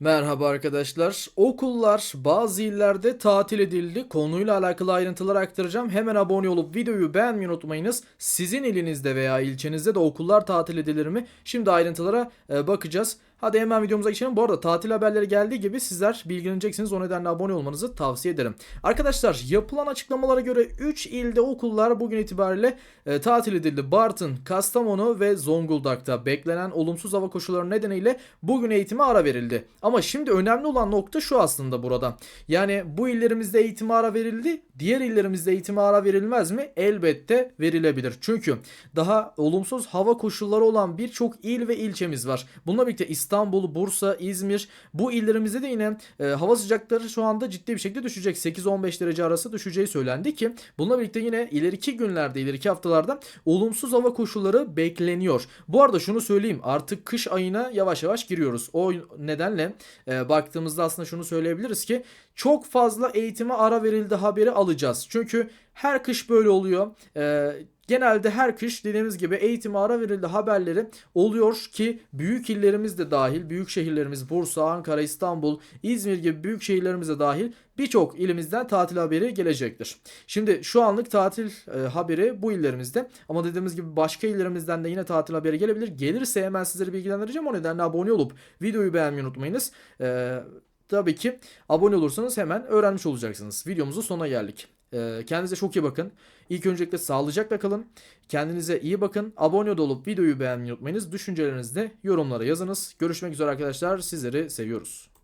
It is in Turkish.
Merhaba arkadaşlar. Okullar bazı illerde tatil edildi. Konuyla alakalı ayrıntılar aktaracağım. Hemen abone olup videoyu beğenmeyi unutmayınız. Sizin ilinizde veya ilçenizde de okullar tatil edilir mi? Şimdi ayrıntılara e, bakacağız. Hadi hemen videomuza geçelim. Bu arada tatil haberleri geldiği gibi sizler bilgileneceksiniz. O nedenle abone olmanızı tavsiye ederim. Arkadaşlar yapılan açıklamalara göre 3 ilde okullar bugün itibariyle e, tatil edildi. Bartın, Kastamonu ve Zonguldak'ta beklenen olumsuz hava koşulları nedeniyle bugün eğitime ara verildi. Ama şimdi önemli olan nokta şu aslında burada. Yani bu illerimizde eğitime ara verildi. Diğer illerimizde eğitime ara verilmez mi? Elbette verilebilir. Çünkü daha olumsuz hava koşulları olan birçok il ve ilçemiz var. Bununla birlikte İstanbul, Bursa, İzmir bu illerimizde de yine e, hava sıcakları şu anda ciddi bir şekilde düşecek. 8-15 derece arası düşeceği söylendi ki bununla birlikte yine ileriki günlerde, ileriki haftalarda olumsuz hava koşulları bekleniyor. Bu arada şunu söyleyeyim artık kış ayına yavaş yavaş giriyoruz. O nedenle e, baktığımızda aslında şunu söyleyebiliriz ki çok fazla eğitime ara verildi haberi alacağız. Çünkü her kış böyle oluyor. E, genelde her kış dediğimiz gibi eğitime ara verildi haberleri oluyor ki büyük illerimiz de dahil, büyük şehirlerimiz Bursa, Ankara, İstanbul, İzmir gibi büyük şehirlerimiz de dahil birçok ilimizden tatil haberi gelecektir. Şimdi şu anlık tatil e, haberi bu illerimizde ama dediğimiz gibi başka illerimizden de yine tatil haberi gelebilir. Gelirse hemen sizleri bilgilendireceğim. O nedenle abone olup videoyu beğenmeyi unutmayınız. E, tabii ki abone olursanız hemen öğrenmiş olacaksınız. Videomuzun sonuna geldik. E, kendinize çok iyi bakın. İlk öncelikle sağlıcakla kalın. Kendinize iyi bakın. Abone olup videoyu beğenmeyi unutmayınız. Düşüncelerinizi de yorumlara yazınız. Görüşmek üzere arkadaşlar. Sizleri seviyoruz.